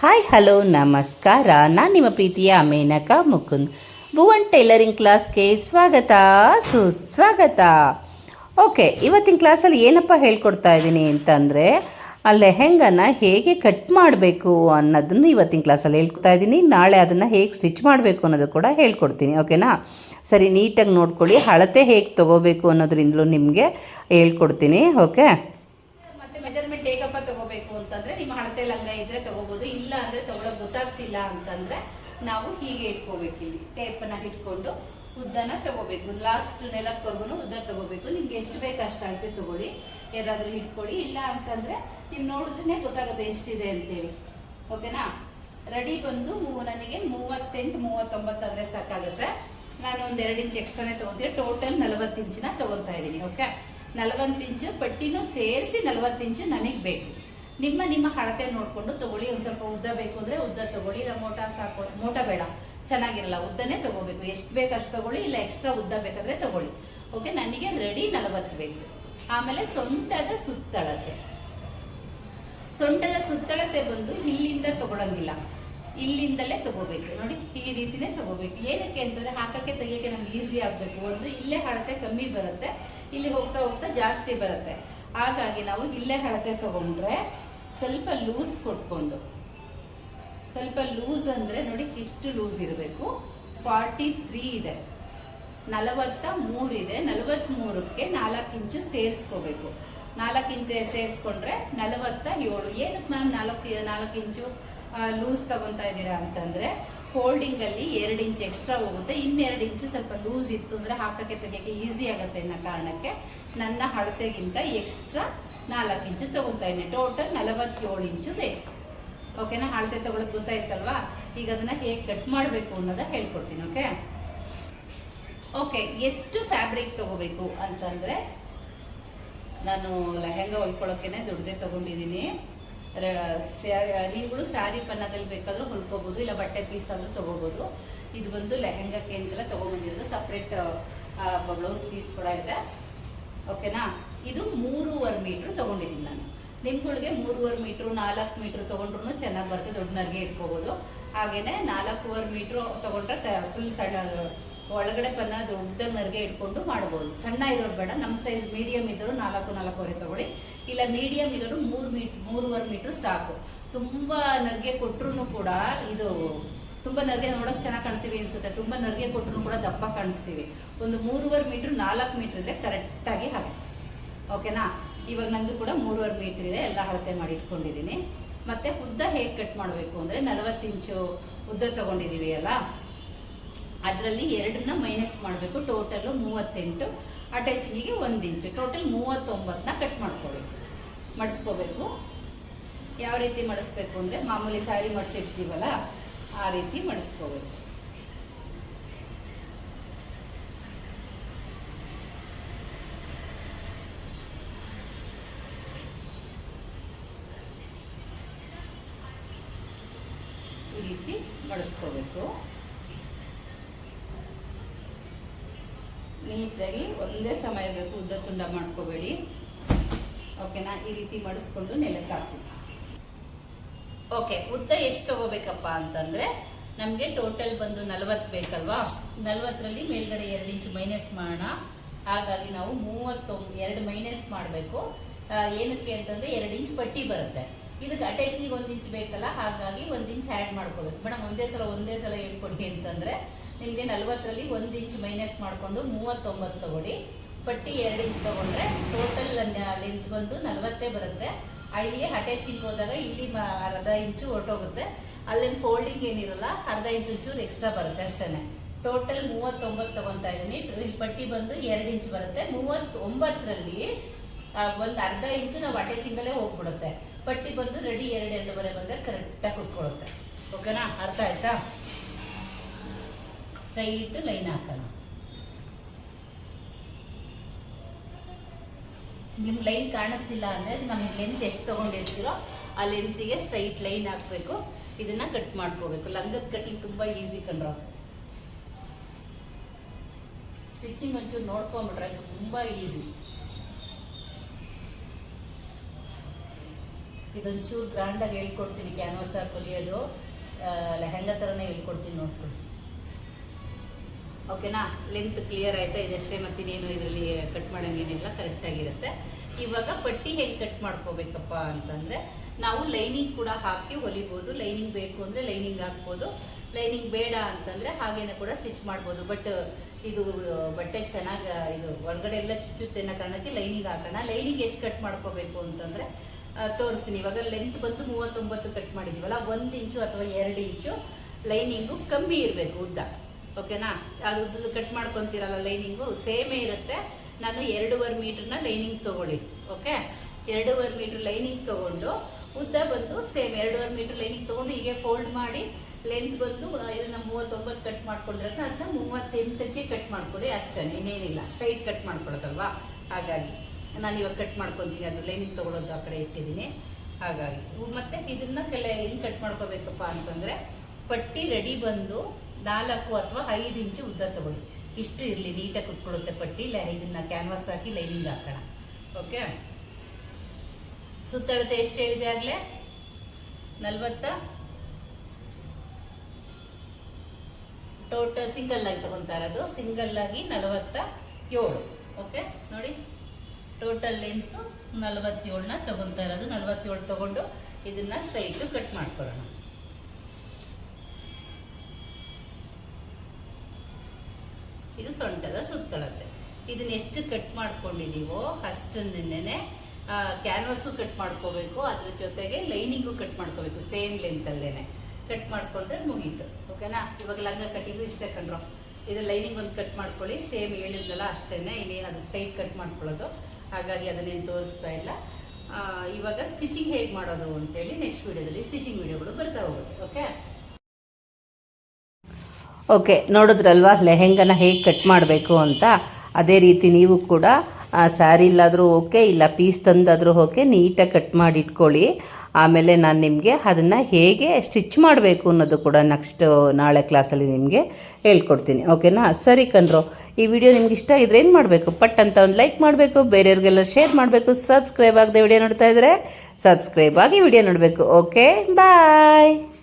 Hi hello ನಮಸ್ಕಾರ ನಾನು ನಿಮ್ಮ ಪ್ರೀತಿಯ ಮೇನಕಾ ಮುಕುಂದ್. ಭುವನ್ ಟೈಲರಿಂಗ್ ಕ್ಲಾಸ್ಗೆ ಸ್ವಾಗತ, ಸುಸ್ವಾಗತ. ಓಕೆ, ಇವತ್ತಿನ ಕ್ಲಾಸಲ್ಲಿ ಏನಪ್ಪ ಹೇಳ್ಕೊಡ್ತಾ ಇದ್ದೀನಿ ಅಂತಂದರೆ ಆ ಲೆಹೆಂಗನ ಹೇಗೆ ಕಟ್ ಮಾಡಬೇಕು ಅನ್ನೋದನ್ನು ಇವತ್ತಿನ ಕ್ಲಾಸಲ್ಲಿ ಹೇಳ್ಕೊಡ್ತಾ ಇದ್ದೀನಿ. ನಾಳೆ ಅದನ್ನು ಹೇಗೆ ಸ್ಟಿಚ್ ಮಾಡಬೇಕು ಅನ್ನೋದು ಕೂಡ ಹೇಳ್ಕೊಡ್ತೀನಿ, ಓಕೆನಾ? ಸರಿ, ನೀಟಾಗಿ ನೋಡ್ಕೊಳ್ಳಿ. ಅಳತೆ ಹೇಗೆ ತೊಗೋಬೇಕು ಅನ್ನೋದ್ರಿಂದಲೂ ನಿಮಗೆ ಹೇಳ್ಕೊಡ್ತೀನಿ, ಓಕೆ? ಮೆಜರ್ಮೆಂಟ್ ಹೇಗಪ್ಪ ತಗೋಬೇಕು ಅಂತಂದ್ರೆ ನಿಮ್ಮ ಹಳತೆ ಲಂಗ ಇದ್ರೆ ತಗೋಬಹುದು ಇಲ್ಲ ಅಂದ್ರೆ ತಗೊಳಕ್ ಗೊತ್ತಾಗ್ತಿಲ್ಲ ಅಂತಂದ್ರೆ ನಾವು ಹೀಗೆ ಇಟ್ಕೋಬೇಕು ಇಲ್ಲಿ. ಟೇಪನ್ನ ಇಟ್ಕೊಂಡು ಉದ್ದನ ತಗೋಬೇಕು. ಲಾಸ್ಟ್ ನೆಲಕ್ವರ್ಗು ಉದ್ದ ತಗೋಬೇಕು. ನಿಮ್ಗೆ ಎಷ್ಟು ಬೇಕು ಅಷ್ಟು ಅಳತೆ ತಗೊಳ್ಳಿ. ಯಾರಾದ್ರೂ ಇಟ್ಕೊಳ್ಳಿ. ಇಲ್ಲ ಅಂತಂದ್ರೆ ನೀವು ನೋಡಿದ್ರೆ ಗೊತ್ತಾಗುತ್ತೆ ಎಷ್ಟಿದೆ ಅಂತೇಳಿ. ಓಕೆನಾ ರೆಡಿ ಬಂದು ನನಗೆ ಮೂವತ್ತೆಂಟು ಮೂವತ್ತೊಂಬತ್ತಾದ್ರೆ ಸಾಕಾಗುತ್ತೆ. ನಾನು ಒಂದ್ ಎರಡು ಇಂಚ್ ಎಕ್ಸ್ಟ್ರಾನೇ ತಗೋತೀನಿ ಟೋಟಲ್ ನಲವತ್ತು ಇಂಚಿನ ತಗೋತಾ ಇದ್ದೀನಿ. ಓಕೆ ನಲವತ್ತು ಇಂಚು ಪಟ್ಟಿನೂ ಸೇರಿಸಿ ನಲವತ್ತು ಇಂಚು ನನಗೆ ಬೇಕು. ನಿಮ್ಮ ನಿಮ್ಮ ಹಳತೆ ನೋಡಿಕೊಂಡು ತಗೊಳ್ಳಿ. ಒಂದು ಸ್ವಲ್ಪ ಉದ್ದ ಬೇಕು ಅಂದರೆ ಉದ್ದ ತಗೊಳ್ಳಿ. ಇಲ್ಲ ಮೋಟ ಸಾಕು, ಮೋಟ ಬೇಡ. ಚೆನ್ನಾಗಿರಲ್ಲ ಉದ್ದನೇ ತಗೋಬೇಕು. ಎಷ್ಟು ಬೇಕು ಅಷ್ಟು ತಗೊಳ್ಳಿ. ಇಲ್ಲ ಎಕ್ಸ್ಟ್ರಾ ಉದ್ದ ಬೇಕಾದರೆ ತಗೊಳ್ಳಿ. ಓಕೆ ನನಗೆ ರೆಡಿ ನಲವತ್ತು ಬೇಕು. ಆಮೇಲೆ ಸೊಂಟದ ಸುತ್ತಳತೆ. ಸೊಂಟದ ಸುತ್ತಳತೆ ಬಂದು ಇಲ್ಲಿಂದ ತಗೊಳಂಗಿಲ್ಲ. ಇಲ್ಲಿಂದಲೇ ತಗೋಬೇಕು. ನೋಡಿ, ಈ ರೀತಿನೇ ತಗೋಬೇಕು. ಏನಕ್ಕೆ ಅಂತಂದ್ರೆ ಹಾಕಕ್ಕೆ ತೆಗಿಯಕ್ಕೆ ನಮ್ಗೆ ಈಸಿ ಆಗ್ಬೇಕು. ಒಂದು ಇಲ್ಲೇ ಹಳತೆ ಕಮ್ಮಿ ಬರುತ್ತೆ, ಇಲ್ಲಿ ಹೋಗ್ತಾ ಹೋಗ್ತಾ ಜಾಸ್ತಿ ಬರುತ್ತೆ. ಹಾಗಾಗಿ ನಾವು ಇಲ್ಲೇ ಹಳತೆ ತಗೊಂಡ್ರೆ ಸ್ವಲ್ಪ ಲೂಸ್ ಕೊಟ್ಕೊಂಡು, ಸ್ವಲ್ಪ ಲೂಸ್ ಅಂದ್ರೆ ನೋಡಿ ಇಷ್ಟು ಲೂಸ್ ಇರಬೇಕು. ಫಾರ್ಟಿ ತ್ರೀ ಇದೆ. ನಲವತ್ತ ಮೂರಿದೆ ನಲವತ್ತ್ ಮೂರಕ್ಕೆ ನಾಲ್ಕು ಇಂಚು ಸೇರಿಸ್ಕೋಬೇಕು. ನಾಲ್ಕು ಇಂಚು ಸೇರಿಸ್ಕೊಂಡ್ರೆ ನಲವತ್ತ ಏಳು. ಏನಕ್ಕೆ ಮ್ಯಾಮ್ ನಾಲ್ಕು ನಾಲ್ಕು ಇಂಚು? ಲೂಸ್ ತಗೊಂತಾ ಇದ್ದೀರಾ ಅಂತಂದ್ರೆ ಫೋಲ್ಡಿಂಗ್ ಅಲ್ಲಿ ಎರಡು ಇಂಚ್ ಎಕ್ಸ್ಟ್ರಾ ಹೋಗುತ್ತೆ. ಇನ್ನೆರಡು ಇಂಚು ಸ್ವಲ್ಪ ಲೂಸ್ ಇತ್ತು ಅಂದ್ರೆ ಹಾಕಕ್ಕೆ ತೆಗಿಯಕ್ಕೆ ಈಸಿ ಆಗುತ್ತೆ ಅನ್ನೋ ಕಾರಣಕ್ಕೆ ನನ್ನ ಅಳತೆಗಿಂತ ಎಕ್ಸ್ಟ್ರಾ ನಾಲ್ಕು ಇಂಚು ತಗೊಂತಾ ಇದ್ದೀನಿ. ಟೋಟಲ್ ನಲವತ್ತೇಳು ಇಂಚು ಬೇಕು. ಓಕೆನಾ ಅಳತೆ ತಗೊಳ್ಳೋದು ಗೊತ್ತಾಯ್ತಲ್ವಾ? ಈಗ ಅದನ್ನ ಹೇಗೆ ಕಟ್ ಮಾಡಬೇಕು ಅನ್ನೋದ ಹೇಳ್ಕೊಡ್ತೀನಿ ಓಕೆ ಓಕೆ ಎಷ್ಟು ಫ್ಯಾಬ್ರಿಕ್ ತಗೋಬೇಕು ಅಂತಂದ್ರೆ ನಾನು ಲೆಹೆಂಗಾ ಹೊಲ್ಕೊಳ್ಳೋಕೆ ದುಡ್ದೇ ತಗೊಂಡಿದ್ದೀನಿ. ನೀವುಗಳು ಸ್ಯಾರಿ ಪನ್ನದಲ್ಲಿ ಬೇಕಾದರೂ ಹೊಲ್ಕೋಬೋದು, ಇಲ್ಲ ಬಟ್ಟೆ ಪೀಸ್ ಆದ್ರೂ ತಗೋಬಹುದು ಇದು ಬಂದು ಲೆಹೆಂಗಕ್ಕೆ ಅಂತೆಲ್ಲ ತೊಗೊಂಬಂದಿರೋದು ಸಪ್ರೇಟ್ ಬ್ಲೌಸ್ ಪೀಸ್ ಕೂಡ ಇದೆ. ಓಕೆನಾ ಇದು ಮೂರುವರೆ ಮೀಟ್ರ್ ತಗೊಂಡಿದ್ದೀನಿ ನಾನು. ನಿಮ್ಗಳಿಗೆ ಮೂರುವರೆ ಮೀಟ್ರು ನಾಲ್ಕು ಮೀಟ್ರ್ ತಗೊಂಡ್ರು ಚೆನ್ನಾಗಿ ಬರುತ್ತೆ ದೊಡ್ಡ ನರ್ಗೆ ಇಟ್ಕೋಬಹುದು ಹಾಗೇನೆ ನಾಲ್ಕೂವರೆ ಮೀಟ್ರು ತಗೊಂಡ್ರೆ ಫುಲ್ ಸಣ್ಣ ಒಳಗಡೆ ಪನ್ನ ಉದ್ದ ನರ್ಗೆ ಇಟ್ಕೊಂಡು ಮಾಡ್ಬೋದು. ಸಣ್ಣ ಇರೋರು ಬೇಡ, ನಮ್ಮ ಸೈಜ್ ಮೀಡಿಯಂ ಇದ್ದವರು ನಾಲ್ಕು, ನಾಲ್ಕೂವರೆ ತಗೊಳ್ಳಿ. ಇಲ್ಲ ಮೀಡಿಯಂ ಇರೋರು ಮೂರು ಮೀಟ್ ಮೂರುವರೆ ಮೀಟ್ರ್ ಸಾಕು. ತುಂಬಾ ನರ್ಗೆ ಕೊಟ್ಟರು ಕೂಡ ಇದು, ತುಂಬಾ ನರ್ಗೆ ನೋಡೋಕೆ ಚೆನ್ನಾಗಿ ಕಾಣ್ತೀವಿ ಅನ್ಸುತ್ತೆ. ತುಂಬಾ ನರ್ಗೆ ಕೊಟ್ಟರು ಕೂಡ ದಪ್ಪ ಕಾಣಿಸ್ತೀವಿ. ಒಂದು ಮೂರುವರೆ ಮೀಟ್ರ್ ನಾಲ್ಕು ಮೀಟ್ರ್ ಇದ್ರೆ ಕರೆಕ್ಟಾಗಿ ಆಗುತ್ತೆ ಓಕೆನಾ ಇವಾಗ ನಂದು ಕೂಡ ಮೂರುವರೆ ಮೀಟರ್ ಇದೆ, ಎಲ್ಲ ಅಳತೆ ಮಾಡಿ ಇಟ್ಕೊಂಡಿದ್ದೀನಿ. ಮತ್ತೆ ಉದ್ದ ಹೇಗೆ ಕಟ್ ಮಾಡಬೇಕು ಅಂದ್ರೆ ನಲವತ್ತು ಇಂಚು ಉದ್ದ ತಗೊಂಡಿದೀವಿ ಅಲ್ಲ? ಅದರಲ್ಲಿ ಎರಡನ್ನ ಮೈನಸ್ ಮಾಡಬೇಕು. ಟೋಟಲ್ ಮೂವತ್ತೆಂಟು ಅಟ್ಯಾಚಿಂಗಿಗೆ ಒಂದು ಇಂಚು ಟೋಟಲ್ ಮೂವತ್ತೊಂಬತ್ತನ್ನ ಕಟ್ ಮಾಡ್ಕೋಬೇಕು ಮಡಿಸ್ಕೋಬೇಕು. ಯಾವ ರೀತಿ ಮಡಿಸ್ಬೇಕು ಅಂದರೆ ಮಾಮೂಲಿ ಸ್ಯಾರಿ ಮಡಿಸಿರ್ತೀವಲ್ಲ, ಆ ರೀತಿ ಮಡಿಸ್ಕೋಬೇಕು. ಈ ರೀತಿ ಮಡಿಸ್ಕೋಬೇಕು. ನೀಟಾಗಿ ಒಂದೇ ಸಮಯ ಇರಬೇಕು ಉದ್ದ ತುಂಡ ಮಾಡ್ಕೋಬೇಡಿ. ಓಕೆನಾ? ಈ ರೀತಿ ಮಡಿಸ್ಕೊಂಡು ನೆಲಕ್ಕೆ ಹಾಸಿ ಓಕೆ, ಉದ್ದ ಎಷ್ಟು ತಗೋಬೇಕಪ್ಪ ಅಂತಂದ್ರೆ, ನಮಗೆ ಟೋಟಲ್ ಬಂದು ನಲವತ್ತು ಬೇಕಲ್ವಾ? ನಲವತ್ತರಲ್ಲಿ ಮೇಲ್ಗಡೆ ಎರಡು ಇಂಚು ಮೈನಸ್ ಮಾಡೋಣ. ಹಾಗಾಗಿ ನಾವು ಮೂವತ್ತೊಂದು, ಎರಡು ಮೈನಸ್ ಮಾಡಬೇಕು. ಏನಕ್ಕೆ ಅಂತಂದ್ರೆ ಎರಡು ಇಂಚ್ ಪಟ್ಟಿ ಬರುತ್ತೆ. ಇದಕ್ಕೆ ಅಟ್ಯಾಚಿಗೆ ಒಂದು ಇಂಚ್ ಬೇಕಲ್ಲ, ಹಾಗಾಗಿ ಒಂದು ಇಂಚ್ ಆ್ಯಡ್ ಮಾಡ್ಕೋಬೇಕು. ಮೇಡಮ್ ಒಂದೇ ಸಲ ಒಂದೇ ಸಲ ಹೇಳ್ಕೊಡಿ ಅಂತಂದ್ರೆ, ನಿಮಗೆ ನಲವತ್ತರಲ್ಲಿ ಒಂದು ಇಂಚ್ ಮೈನಸ್ ಮಾಡಿಕೊಂಡು ಮೂವತ್ತೊಂಬತ್ತು ತಗೊಳ್ಳಿ. ಪಟ್ಟಿ ಎರಡು ಇಂಚ್ ತಗೊಂಡ್ರೆ ಟೋಟಲ್ ಲೆಂತ್ ಬಂದು ನಲವತ್ತೇ ಬರುತ್ತೆ. ಇಲ್ಲಿ ಅಟ್ಯಾಚಿಂಗ್ ಹೋದಾಗ ಇಲ್ಲಿ ಅರ್ಧ ಇಂಚು ಹೊರಟೋಗುತ್ತೆ. ಅಲ್ಲೇನು ಫೋಲ್ಡಿಂಗ್ ಏನಿರಲ್ಲ, ಅರ್ಧ ಇಂಚು ಚೂರು ಎಕ್ಸ್ಟ್ರಾ ಬರುತ್ತೆ ಅಷ್ಟೇ ಟೋಟಲ್ ಮೂವತ್ತೊಂಬತ್ತು ತಗೊತಾ ಇದ್ದೀನಿ. ಇಲ್ಲಿ ಪಟ್ಟಿ ಬಂದು ಎರಡು ಇಂಚ್ ಬರುತ್ತೆ. ಮೂವತ್ತೊಂಬತ್ತರಲ್ಲಿ ಒಂದು ಅರ್ಧ ಇಂಚು ನಾವು ಅಟ್ಯಾಚಿಂಗಲ್ಲೇ ಹೋಗ್ಬಿಡುತ್ತೆ. ಪಟ್ಟಿ ಬಂದು ರೆಡಿ ಎರಡು ಎರಡೂವರೆ ಬಂದರೆ ಕರೆಕ್ಟಾಗಿ ಕುತ್ಕೊಳ್ಳುತ್ತೆ. ಓಕೆನಾ ಅರ್ಥ ಆಯ್ತಾ? ಸ್ಟ್ರೈಟ್ ಲೈನ್ ಹಾಕೋಣ. ನಿಮ್ ಲೈನ್ ಕಾಣಿಸ್ತಿಲ್ಲ ಅಂದ್ರೆ ನಮ್ಗೆ ಲೆಂತ್ ಎಷ್ಟು ತಗೊಂಡಿರ್ತೀರೋ ಆ ಲೆಂತಿಗೆ ಸ್ಟ್ರೈಟ್ ಲೈನ್ ಹಾಕ್ಬೇಕು. ಇದನ್ನ ಕಟ್ ಮಾಡ್ಕೋಬೇಕು. ಲಂಗದ ಕಟ್ಟಿಂಗ್ ತುಂಬಾ ಈಸಿ ಕಂಡ್ರ ಸ್ಟಿಚಿಂಗ್ ಒಂಚೂರು ನೋಡ್ಕೊಂಬಿಟ್ರೆ ತುಂಬಾ ಈಸಿ ಇದೊಂಚೂರು ಗ್ರ್ಯಾಂಡಾಗಿ ಹೇಳ್ಕೊಡ್ತೀನಿ ಕ್ಯಾನ್ವಾಸ್ ಹಾಕಿ ಹೊಲಿಯೋದು ಲೆಹೆಂಗಾ ಥರನೇ ಹೇಳ್ಕೊಡ್ತೀನಿ ನೋಡ್ಕೊಂಡು ಓಕೆನಾ ಲೆಂತ್ ಕ್ಲಿಯರ್ ಆಯಿತಾ? ಇದಷ್ಟೇ ಮತ್ತಿನ್ನೇನು ಇದರಲ್ಲಿ ಕಟ್ ಮಾಡೋಂಗೇನಿಲ್ಲ ಕರೆಕ್ಟಾಗಿರುತ್ತೆ ಇವಾಗ ಪಟ್ಟಿ ಹೆಂಗೆ ಕಟ್ ಮಾಡ್ಕೋಬೇಕಪ್ಪ ಅಂತಂದರೆ, ನಾವು ಲೈನಿಂಗ್ ಕೂಡ ಹಾಕಿ ಹೊಲಿಬೋದು. ಲೈನಿಂಗ್ ಬೇಕು ಅಂದರೆ ಲೈನಿಂಗ್ ಹಾಕ್ಬೋದು. ಲೈನಿಂಗ್ ಬೇಡ ಅಂತಂದರೆ ಹಾಗೇನೆ ಕೂಡ ಸ್ಟಿಚ್ ಮಾಡ್ಬೋದು. ಬಟ್ ಇದು, ಬಟ್ಟೆ ಚೆನ್ನಾಗಿ, ಇದು ಹೊರಗಡೆ ಎಲ್ಲ ಚುಚ್ಚುತ್ತೆ ಅನ್ನೋ ಕಾರಣಕ್ಕೆ ಲೈನಿಂಗ್ ಹಾಕೋಣ. ಲೈನಿಂಗ್ ಎಷ್ಟು ಕಟ್ ಮಾಡ್ಕೋಬೇಕು ಅಂತಂದರೆ ತೋರಿಸ್ತೀನಿ. ಇವಾಗ ಲೆಂತ್ ಬಂದು ಮೂವತ್ತೊಂಬತ್ತು ಕಟ್ ಮಾಡಿದ್ದೀವಲ್ಲ ಒಂದು ಇಂಚು ಅಥವಾ ಎರಡು ಇಂಚು ಲೈನಿಂಗು ಕಮ್ಮಿ ಇರಬೇಕು ಉದ್ದ. ಓಕೆನಾ ಅದು ಕಟ್ ಮಾಡ್ಕೊತೀರಲ್ಲ ಲೈನಿಂಗು ಸೇಮೇ ಇರುತ್ತೆ. ನಾನು ಎರಡೂವರೆ ಮೀಟ್ರನ್ನ ಲೈನಿಂಗ್ ತೊಗೊಳ್ಳಿ. ಓಕೆ ಎರಡೂವರೆ ಮೀಟ್ರ್ ಲೈನಿಂಗ್ ತೊಗೊಂಡು ಉದ್ದ ಬಂದು ಸೇಮ್ ಎರಡೂವರೆ ಮೀಟ್ರ್ ಲೈನಿಂಗ್ ತೊಗೊಂಡು ಹೀಗೆ ಫೋಲ್ಡ್ ಮಾಡಿ ಲೆಂತ್ ಬಂದು ಇದನ್ನು ಇದನ್ನ ಮೂವತ್ತೊಂಬತ್ತು ಕಟ್ ಮಾಡ್ಕೊಂಡಿರತ್ತೆ ಅದನ್ನ ಮೂವತ್ತೆಂಟಕ್ಕೆ ಕಟ್ ಮಾಡ್ಕೊಳ್ಳಿ ಅಷ್ಟೇ ಇನ್ನೇನಿಲ್ಲ. ಸ್ಟ್ರೈಟ್ ಕಟ್ ಮಾಡ್ಕೊಳತ್ತಲ್ವಾ ಹಾಗಾಗಿ. ನಾನು ಇವಾಗ ಕಟ್ ಮಾಡ್ಕೊತೀನಿ, ಅದು ಲೈನಿಂಗ್ ತೊಗೊಳೋದು ಆ ಕಡೆ ಇಟ್ಟಿದ್ದೀನಿ. ಹಾಗಾಗಿ ಮತ್ತು ಇದನ್ನ ಕೆಲ ಹೆಂಗೆ ಕಟ್ ಮಾಡ್ಕೋಬೇಕಪ್ಪ ಅಂತಂದರೆ, ಪಟ್ಟಿ ರೆಡಿ ಬಂದು ನಾಲ್ಕು ಅಥವಾ ಐದು ಇಂಚು ಉದ್ದ ತಗೊಳ್ಳಿ. ಇಷ್ಟು ಇರಲಿ ನೀಟಾಗಿ ಕುತ್ಕೊಳ್ಳುತ್ತೆ ಪಟ್ಟಿ, ಇಲ್ಲ ಇದನ್ನ ಕ್ಯಾನ್ವಾಸ್ ಹಾಕಿ ಲೈನಿಂಗ್ ಹಾಕೋಣ. ಓಕೆ ಸುತ್ತಳತೆ ಎಷ್ಟು ಹೇಳಿದೆ ಆಗಲೇ? ನಲ್ವತ್ತ? ಟೋಟಲ್ ಸಿಂಗಲ್ ಆಗಿ ತಗೊಂತಾ ಸಿಂಗಲ್ ಆಗಿ ನಲವತ್ತ ಏಳು. ಓಕೆ ನೋಡಿ. ಟೋಟಲ್ ಲೆಂತು ನಲವತ್ತೇಳನ್ನ ತಗೊತಾ ಇರೋದು. ನಲವತ್ತೇಳು ತಗೊಂಡು ಇದನ್ನ ಸ್ಟ್ರೈಟು ಕಟ್ ಮಾಡ್ಕೊಳ್ಳೋಣ. ಇದು ಸೊಂಟದ ಸುತ್ತಳತೆ ಇದನ್ನ ಎಷ್ಟು ಕಟ್ ಮಾಡ್ಕೊಂಡಿದೀವೋ ಅಷ್ಟನ್ನೇ ಕ್ಯಾನ್ವಾಸು ಕಟ್ ಮಾಡ್ಕೋಬೇಕು. ಅದ್ರ ಜೊತೆಗೆ ಲೈನಿಂಗು ಕಟ್ ಮಾಡ್ಕೋಬೇಕು ಸೇಮ್ ಲೆಂತಲ್ಲೇನೆ ಕಟ್ ಮಾಡ್ಕೊಂಡ್ರೆ ಮುಗೀತು. ಓಕೆನಾ ಇವಾಗ ಲಂಗ ಕಟ್ಟಿದ್ದು ಇಷ್ಟೇ ಕಂಡ್ರು ಇದು ಲೈನಿಂಗ್ ಒಂದು ಕಟ್ ಮಾಡ್ಕೊಳ್ಳಿ. ಸೇಮ್ ಹೇಳಿದ್ನಲ್ಲ ಅಷ್ಟೇ ಇನ್ನೇನು ಅದು ಸ್ಟ್ರೈಟ್ ಕಟ್ ಮಾಡ್ಕೊಳ್ಳೋದು. ಹಾಗಾಗಿ ಅದನ್ನೇನು ತೋರಿಸ್ತಾ ಇಲ್ಲ. ಇವಾಗ ಸ್ಟಿಚಿಂಗ್ ಹೇಗೆ ಮಾಡೋದು ಅಂತೇಳಿ ನೆಕ್ಸ್ಟ್ ವಿಡಿಯೋದಲ್ಲಿ ಸ್ಟಿಚಿಂಗ್ ವಿಡಿಯೋಗಳು ಬರ್ತಾ ಹೋಗುತ್ತೆ ಓಕೆ ಓಕೆ ನೋಡಿದ್ರಲ್ವಾ, ಲೆಹೆಂಗನ ಹೇಗೆ ಕಟ್ ಮಾಡಬೇಕು ಅಂತ? ಅದೇ ರೀತಿ ನೀವು ಕೂಡ ಸ್ಯಾರಿ ಇಲ್ಲಾದರೂ ಓಕೆ ಇಲ್ಲ ಪೀಸ್ ತಂದಾದರೂ ಓಕೆ ನೀಟಾಗಿ ಕಟ್ ಮಾಡಿ ಇಟ್ಕೊಳ್ಳಿ. ಆಮೇಲೆ ನಾನು ನಿಮಗೆ ಅದನ್ನು ಹೇಗೆ ಸ್ಟಿಚ್ ಮಾಡಬೇಕು ಅನ್ನೋದು ಕೂಡ ನೆಕ್ಸ್ಟ್ ನಾಳೆ ಕ್ಲಾಸಲ್ಲಿ ನಿಮಗೆ ಹೇಳ್ಕೊಡ್ತೀನಿ ಓಕೆನಾ ಸರಿ ಕಣ್ರು, ಈ ವಿಡಿಯೋ ನಿಮ್ಗೆ ಇಷ್ಟ ಇದ್ರೆ ಏನು ಮಾಡಬೇಕು? ಪಟ್ ಅಂತ ಒಂದು ಲೈಕ್ ಮಾಡಬೇಕು, ಬೇರೆಯವ್ರಿಗೆಲ್ಲ ಶೇರ್ ಮಾಡಬೇಕು ಸಬ್ಸ್ಕ್ರೈಬ್ ಆಗದೆ ವಿಡಿಯೋ ನೋಡ್ತಾ ಇದ್ದರೆ ಸಬ್ಸ್ಕ್ರೈಬ್ ಆಗಿ ವಿಡಿಯೋ ನೋಡಬೇಕು ಓಕೆ ಬಾಯ್